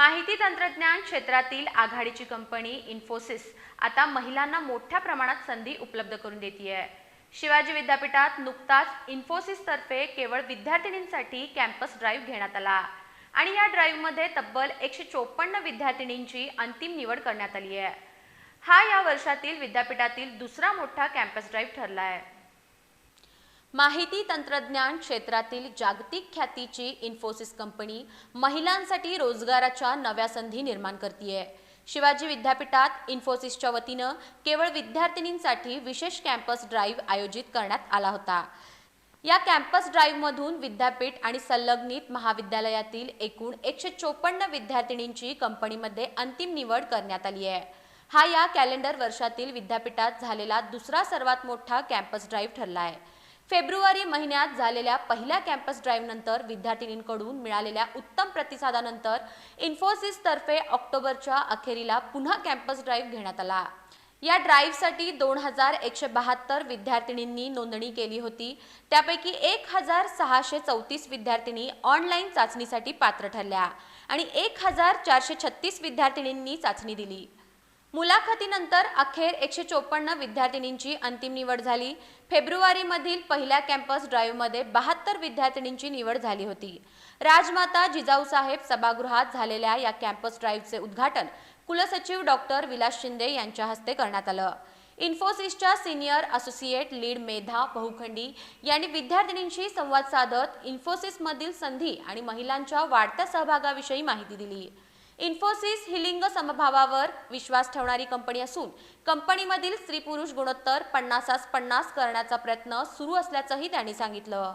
माहिती तंत्रज्ञान क्षेत्रातील आघाडीची कंपनी इन्फोसिस आता महिलांना मोठ्या प्रमाणात संधी उपलब्ध करून देते शिवाजी विद्यापीठात नुकताच इन्फोसिसतर्फे केवळ विद्यार्थिनींसाठी कॅम्पस ड्राईव्ह घेण्यात आला आणि या ड्राईव्हमध्ये तब्बल एकशे चोपन्न विद्यार्थिनींची अंतिम निवड करण्यात आली आहे हा या वर्षातील विद्यापीठातील दुसरा मोठा कॅम्पस ड्राईव्ह ठरला आहे माहिती तंत्रज्ञान क्षेत्रातील जागतिक ख्यातीची इन्फोसिस कंपनी महिलांसाठी रोजगाराच्या नव्या संधी निर्माण करते शिवाजी विद्यापीठात इन्फोसिसच्या वतीनं केवळ विद्यार्थिनींसाठी विशेष कॅम्पस ड्राईव्ह आयोजित करण्यात आला होता. या कॅम्पस ड्राईव्हमधून विद्यापीठ आणि संलग्नित महाविद्यालयातील एकूण एकशे चोपन्न विद्यार्थिनींची कंपनीमध्ये अंतिम निवड करण्यात आली आहे. हा या कॅलेंडर वर्षातील विद्यापीठात झालेला दुसरा सर्वात मोठा कॅम्पस ड्राईव्ह ठरला आहे. फेब्रुवारी महिन्यात झालेल्या पहिल्या कॅम्पस ड्राईव्हनंतर विद्यार्थिनींकडून मिळालेल्या उत्तम प्रतिसादानंतर इन्फोसिसतर्फे ऑक्टोबरच्या अखेरीला पुन्हा कॅम्पस ड्राईव्ह घेण्यात आला. या ड्राईव्हसाठी दोन हजार एकशे बहात्तर विद्यार्थिनींनी नोंदणी केली होती. त्यापैकी एक हजार सहाशे चौतीस विद्यार्थिनी ऑनलाईन चाचणीसाठी पात्र ठरल्या आणि एक हजार चारशे छत्तीस विद्यार्थिनींनी चाचणी दिली. मुलाखतीनंतर अखेर एकशे चोपन्न विद्यार्थिनींची अंतिम निवड झाली. फेब्रुवारीमधील पहिल्या कॅम्पस ड्राईव्हमध्ये बहात्तर विद्यार्थिनींची निवड झाली होती. राजमाता जिजाऊसाहेब सभागृहात झालेल्या या कॅम्पस ड्राईव्हचे उद्घाटन कुलसचिव डॉक्टर विलास शिंदे यांच्या हस्ते करण्यात आलं. इन्फोसिसच्या senior associate lead Medha Bahukhandi यांनी विद्यार्थिनींशी संवाद साधत इन्फोसिसमधील संधी आणि महिलांच्या वाढत्या सहभागाविषयी माहिती दिली. इन्फोसिस ही लिंग समभावावर विश्वास ठेवणारी कंपनी असून कंपनीमधील स्त्री पुरुष गुणोत्तर पन्नासास पन्नास करण्याचा प्रयत्न सुरू असल्याचंही त्यांनी सांगितलं.